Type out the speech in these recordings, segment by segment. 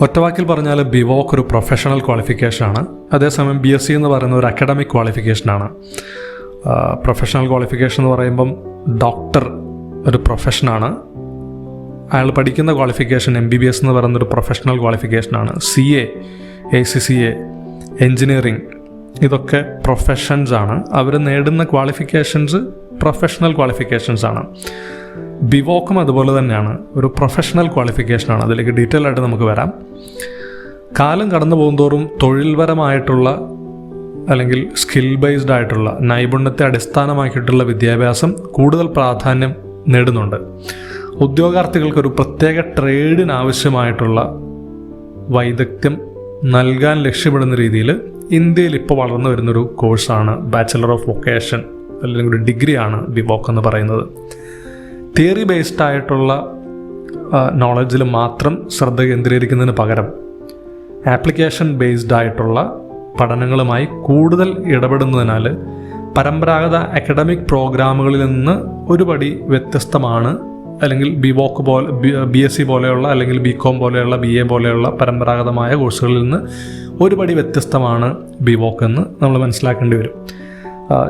ഒറ്റവാക്കിൽ പറഞ്ഞാൽ ബിവോക്ക് ഒരു പ്രൊഫഷണൽ ക്വാളിഫിക്കേഷനാണ്. അതേസമയം ബി എസ് സി എന്ന് പറയുന്ന ഒരു അക്കാഡമിക് ക്വാളിഫിക്കേഷനാണ്. പ്രൊഫഷണൽ ക്വാളിഫിക്കേഷൻ എന്ന് പറയുമ്പം ഡോക്ടർ ഒരു പ്രൊഫഷനാണ്. അയാൾ പഠിക്കുന്ന qualification M B B S എന്ന് പറയുന്ന ഒരു professional ക്വാളിഫിക്കേഷനാണ്. C A A C C A engineering ഇതൊക്കെ പ്രൊഫഷൻസ് ആണ് അവർ നേടുന്ന ക്വാളിഫിക്കേഷൻസ് പ്രൊഫഷണൽ ക്വാളിഫിക്കേഷൻസ് ആണ് ബിവോക്കും അതുപോലെ തന്നെയാണ്. ഒരു പ്രൊഫഷണൽ ക്വാളിഫിക്കേഷനാണ് അതിലേക്ക് ഡീറ്റെയിൽ ആയിട്ട് നമുക്ക് വരാം. കാലം കടന്നു പോകുന്തോറും തൊഴിൽപരമായിട്ടുള്ള അല്ലെങ്കിൽ സ്കിൽ ബേസ്ഡ് ആയിട്ടുള്ള നൈപുണ്യത്തെ അടിസ്ഥാനമാക്കിയിട്ടുള്ള വിദ്യാഭ്യാസം കൂടുതൽ പ്രാധാന്യം നേടുന്നുണ്ട്. ഉദ്യോഗാർത്ഥികൾക്ക് ഒരു പ്രത്യേക ട്രേഡിന് ആവശ്യമായിട്ടുള്ള വൈദഗ്ധ്യം നൽകാൻ ലക്ഷ്യമിടുന്ന രീതിയിൽ ഇന്ത്യയിൽ ഇപ്പോൾ വളർന്നു വരുന്നൊരു കോഴ്സാണ് ബാച്ചലർ ഓഫ് വൊക്കേഷൻ അല്ലെങ്കിൽ ഒരു ഡിഗ്രിയാണ് ബിവോക്ക് എന്ന് പറയുന്നത്. തിയറി ബേസ്ഡ് ആയിട്ടുള്ള നോളജിൽ മാത്രം ശ്രദ്ധ കേന്ദ്രീകരിക്കുന്നതിന് പകരം ആപ്ലിക്കേഷൻ ബേസ്ഡ് ആയിട്ടുള്ള പഠനങ്ങളുമായി കൂടുതൽ ഇടപെടുന്നതിനാൽ പരമ്പരാഗത അക്കാഡമിക് പ്രോഗ്രാമുകളിൽ നിന്ന് ഒരുപടി വ്യത്യസ്തമാണ്. അല്ലെങ്കിൽ ബി വോക്ക് പോലെ ബി എസ് സി പോലെയുള്ള അല്ലെങ്കിൽ ബി കോം പോലെയുള്ള ബി എ പോലെയുള്ള പരമ്പരാഗതമായ കോഴ്സുകളിൽ നിന്ന് ഒരുപടി വ്യത്യസ്തമാണ് ബി വോക്ക് എന്ന് നമ്മൾ മനസ്സിലാക്കേണ്ടി വരും.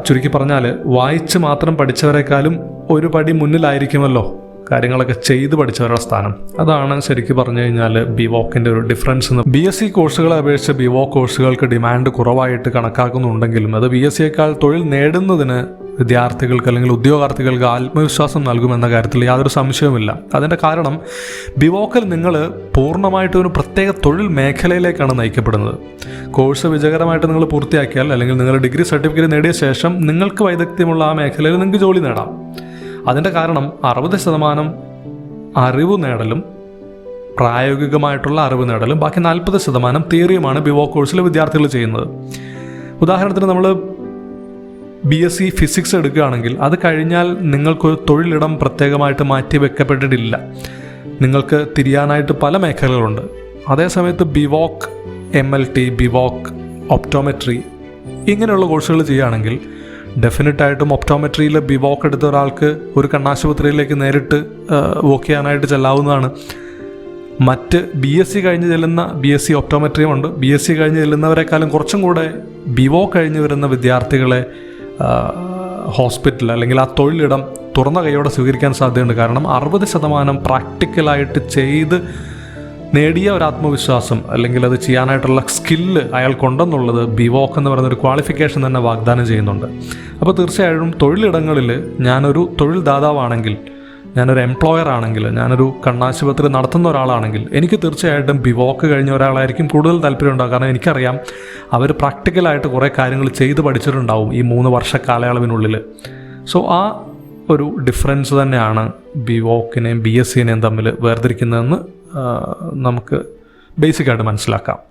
ചുരുക്കി പറഞ്ഞാൽ വായിച്ച് മാത്രം പഠിച്ചവരെക്കാളും ഒരു പടി മുന്നിലായിരിക്കുമല്ലോ കാര്യങ്ങളൊക്കെ ചെയ്ത് പഠിച്ചവരുടെ സ്ഥാനം. അതാണ് ശരിക്കും പറഞ്ഞു കഴിഞ്ഞാൽ ബി വോക്കിന്റെ ഒരു ഡിഫറൻസ് എന്ന് ബി എസ് സി കോഴ്സുകളെ അപേക്ഷിച്ച് ബി വോക്ക് കോഴ്സുകൾക്ക് ഡിമാൻഡ് കുറവായിട്ട് കണക്കാക്കുന്നുണ്ടെങ്കിലും അത് ബി എസ് സിയേക്കാൾ തൊഴിൽ നേടുന്നതിന് വിദ്യാർത്ഥികൾക്ക് അല്ലെങ്കിൽ ഉദ്യോഗാർത്ഥികൾക്ക് ആത്മവിശ്വാസം നൽകുമെന്ന കാര്യത്തിൽ യാതൊരു സംശയവുമില്ല. അതിന്റെ കാരണം ബിവോക്കൽ നിങ്ങൾ പൂർണമായിട്ടും ഒരു പ്രത്യേക തൊഴിൽ മേഖലയിലേക്കാണ് നയിക്കപ്പെടുന്നത്. കോഴ്സ് വിജയകരമായിട്ട് നിങ്ങൾ പൂർത്തിയാക്കിയാൽ അല്ലെങ്കിൽ നിങ്ങൾ ഡിഗ്രി സർട്ടിഫിക്കറ്റ് നേടിയ ശേഷം നിങ്ങൾക്ക് വൈദഗ്ധ്യമുള്ള ആ മേഖലയിൽ നിങ്ങൾക്ക് ജോലി നേടാം. അതിന്റെ കാരണം അറുപത് ശതമാനം അറിവ് നേടലും പ്രായോഗികമായിട്ടുള്ള അറിവ് നേടലും ബാക്കി നാൽപ്പത് ശതമാനം തിയറിയുമാണ് ബിവോ കോഴ്സിലെ വിദ്യാർത്ഥികൾ ചെയ്യുന്നത്. ഉദാഹരണത്തിന് നമ്മൾ ബി എസ് സി ഫിസിക്സ് എടുക്കുകയാണെങ്കിൽ അത് കഴിഞ്ഞാൽ നിങ്ങൾക്കൊരു തൊഴിലിടം പ്രത്യേകമായിട്ട് മാറ്റി വെക്കപ്പെട്ടിട്ടില്ല. നിങ്ങൾക്ക് തിരിയാനായിട്ട് പല മേഖലകളുണ്ട്. അതേസമയത്ത് B voc M L T B voc optometry ഇങ്ങനെയുള്ള കോഴ്സുകൾ ചെയ്യുകയാണെങ്കിൽ ഡെഫിനറ്റായിട്ടും ഒപ്റ്റോമെട്രിയിൽ ബിവോക്ക് എടുത്ത ഒരാൾക്ക് ഒരു കണ്ണാശുപത്രിയിലേക്ക് നേരിട്ട് വോക്ക് ചെയ്യാനായിട്ട് ചെല്ലാവുന്നതാണ്. മറ്റ് ബി എസ് സി കഴിഞ്ഞ് ചെല്ലുന്ന ബി എസ് സി ഒപ്റ്റോമെട്രിയും ഉണ്ട്. ബി എസ് സി കഴിഞ്ഞ് ചെല്ലുന്നവരെക്കാളും കുറച്ചും കൂടെ ബിവോ കഴിഞ്ഞ് വരുന്ന വിദ്യാർത്ഥികളെ ഹോസ്പിറ്റൽ അല്ലെങ്കിൽ ആ തൊഴിലിടം തുറന്ന കൈയോടെ സ്വീകരിക്കാൻ സാധ്യതയുണ്ട്. കാരണം അറുപത് ശതമാനം പ്രാക്ടിക്കലായിട്ട് ചെയ്ത് നേടിയ ഒരു ആത്മവിശ്വാസം അല്ലെങ്കിൽ അത് ചെയ്യാനായിട്ടുള്ള സ്കില്ല് അയാൾക്കുണ്ടെന്നുള്ളത് ബിവോക്ക് എന്ന് പറയുന്ന ഒരു ക്വാളിഫിക്കേഷൻ തന്നെ വാഗ്ദാനം ചെയ്യുന്നുണ്ട്. അപ്പോൾ തീർച്ചയായും തൊഴിലിടങ്ങളിൽ ഞാനൊരു തൊഴിൽ ദാതാവാണെങ്കിൽ ഞാനൊരു എംപ്ലോയർ ആണെങ്കിൽ ഞാനൊരു കണ്ണാശുപത്രി നടത്തുന്ന ഒരാളാണെങ്കിൽ എനിക്ക് തീർച്ചയായിട്ടും ബിവോക്ക് കഴിഞ്ഞ ഒരാളായിരിക്കും കൂടുതൽ താല്പര്യം ഉണ്ടാകും കാരണം എനിക്കറിയാം അവർ പ്രാക്ടിക്കലായിട്ട് കുറേ കാര്യങ്ങൾ ചെയ്ത് പഠിച്ചിട്ടുണ്ടാവും ഈ മൂന്ന് വർഷ കാലയളവിനുള്ളിൽ. സോ ആ ഒരു ഡിഫറൻസ് തന്നെയാണ് ബിവോക്കിനെയും ബി എസ് സിനെയും തമ്മിൽ വേർതിരിക്കുന്നതെന്ന് നമുക്ക് ബേസിക്കായിട്ട് മനസ്സിലാക്കാം.